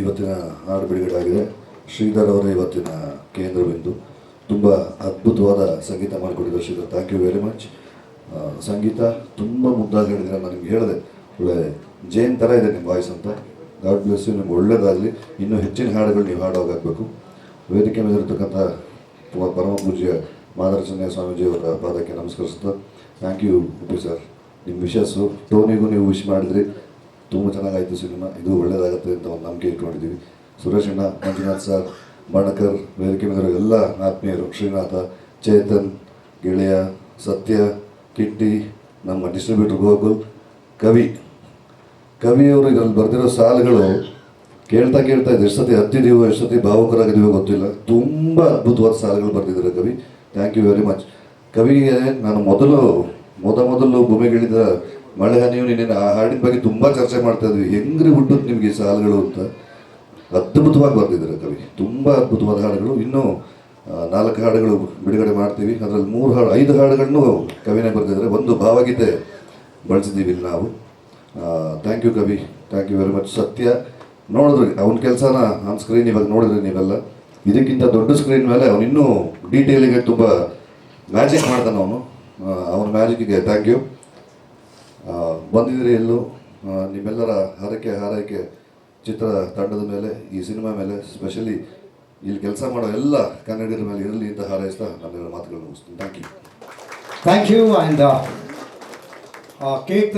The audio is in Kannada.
ಇವತ್ತಿನ ಹಾಡು ಬಿಡುಗಡೆ ಶ್ರೀಧರ್ ಅವರ ಇವತ್ತಿನ ಕೇಂದ್ರ ಬಿಂದು ತುಂಬ ಅದ್ಭುತವಾದ ಸಂಗೀತ ಮಾಡಿಕೊಟ್ಟಿದ್ದ Sridhar. Thank you very much Sangeetha ತುಂಬ ಮುದ್ದಾಗಿ ಹೇಳಿದ್ರೆ ನಾನು ನಿಮ್ಗೆ ಹೇಳಿದೆ, ಒಳ್ಳೆ ಜೇನ್ ಥರ ಇದೆ ನಿಮ್ಮ ವಾಯ್ಸ್ ಅಂತ. ಗಾಡ್ ಬ್ಲೆಸ್ ಯು ನಿಮ್ಗೆ ಒಳ್ಳೇದಾಗಲಿ. ಇನ್ನೂ ಹೆಚ್ಚಿನ ಹಾಡುಗಳು ನೀವು ಹಾಡೋಗಾಗಬೇಕು ವೇದಿಕೆ ಮೇಲಿರ್ತಕ್ಕಂಥ ಪರಮ ಪೂಜ್ಯ ಸ್ವಾಮೀಜಿ ಸ್ವಾಮೀಜಿಯವರ ಪಾದಕ್ಕೆ ನಮಸ್ಕರಿಸ್ತಾ ಥ್ಯಾಂಕ್ ಯು ಉಪಿ ಸರ್ ನಿಮ್ಮ ವಿಶಸ್ಸು ಟೋನಿಗೂ ನೀವು ವಿಶ್ ಮಾಡಿದ್ರಿ. ತುಂಬ ಚೆನ್ನಾಗಾಯಿತು ಸಿನಿಮಾ. ಇದು ಒಳ್ಳೆಯದಾಗುತ್ತೆ ಅಂತ ಒಂದು ನಂಬಿಕೆ ಇಟ್ಕೊಂಡಿದ್ದೀವಿ ಸುರೇಶ್ ಅಣ್ಣ, ಮಂಜುನಾಥ್ ಸರ್ ಬಣಕರ್ ವೇದಿಕೆ ಮೇಲೆ ಎಲ್ಲ ಆತ್ಮೀಯರು, ಶ್ರೀನಾಥ, ಚೇತನ್, ಗೆಳೆಯ, ಸತ್ಯ, ಕಿಟ್ಟಿ, ನಮ್ಮ ಡಿಸ್ಟ್ರಿಬ್ಯೂಟರ್ ಗೋಕುಲ್, ಕವಿ. ಕವಿಯವರು ಇದರಲ್ಲಿ ಬರೆದಿರೋ ಸಾಲುಗಳು ಕೇಳ್ತಾ ಕೇಳ್ತಾ ಇದ್ದೆ ಎಷ್ಟು ಸತಿ ಹತ್ತಿದೀವೋ ಎಷ್ಟು ಸತಿ ಭಾವುಕರಾಗಿದ್ದೀವೋ ಗೊತ್ತಿಲ್ಲ. ತುಂಬ ಅದ್ಭುತವಾದ ಸಾಲುಗಳು ಬರೆದಿದ್ದಾರೆ ಕವಿ. ಥ್ಯಾಂಕ್ ಯು ವೆರಿ ಮಚ್ ಕವಿಗೆ ನಾನು ಮೊದಲು, ಮೊದ ಮೊದಲು ಭೂಮಿಗಿಳಿದ ಮಳೆ ನೀವು ನಿನ್ನೆ ಆ ಹಾಡಿನ ಬಗ್ಗೆ ತುಂಬ ಚರ್ಚೆ ಮಾಡ್ತಾ ಇದ್ವಿ. ಹೆಂಗ್ರಿ ಹುಟ್ಟುತ್ತೆ ನಿಮಗೆ ಸಾಲುಗಳು ಅಂತ? ಅದ್ಭುತವಾಗಿ ಬರೆದಿದ್ದಾರೆ ಕವಿ. ತುಂಬ ಅದ್ಭುತವಾದ ಹಾಡುಗಳು. ಇನ್ನೂ ನಾಲ್ಕು ಹಾಡುಗಳು ಬಿಡುಗಡೆ ಮಾಡ್ತೀವಿ. ಅದರಲ್ಲಿ ಮೂರು ಹಾಡು, ಐದು ಹಾಡುಗಳನ್ನು ಕವಿನೇ ಬರೆದಿದ್ದಾರೆ ಒಂದು ಭಾವಗೀತೆ ಬಳಸಿದ್ದೀವಿ ನಾವು. Thank you Kavi. Thank you very much Satya. ನೋಡಿದ್ರಿ, ಅವನ ಕೆಲಸನ ಆನ್ ಸ್ಕ್ರೀನ್ ಇವಾಗ ನೋಡಿದ್ರಿ ನೀವೆಲ್ಲ. ಇದಕ್ಕಿಂತ ದೊಡ್ಡ ಸ್ಕ್ರೀನ್ ಮೇಲೆ ಅವನು ಇನ್ನೂ ಡೀಟೇಲಿಗೆ ತುಂಬ ಮ್ಯಾಜಿಕ್ ಮಾಡ್ತಾನೆ ಅವನು. ಅವನ ಮ್ಯಾಜಿಕ್ಗೆ ಥ್ಯಾಂಕ್ ಯು ಬಂದಿದ್ದೀರಿ ಎಲ್ಲೂ ನಿಮ್ಮೆಲ್ಲರ ಹಾರೈಕೆ ಹಾರೈಕೆ ಚಿತ್ರ ತಂಡದ ಮೇಲೆ, ಈ ಸಿನಿಮಾ ಮೇಲೆ ಸ್ಪೆಷಲಿ ಇಲ್ಲಿ ಕೆಲಸ ಮಾಡೋ ಎಲ್ಲ ಕನ್ನಡಿಗರ ಮೇಲೆ ಇರಲಿ ಅಂತ ಹಾರೈಸ್ತಾ ನನ್ನ ಮಾತುಗಳನ್ನು ಮುಗಿಸ್ತೀನಿ. Thank you thank you and cake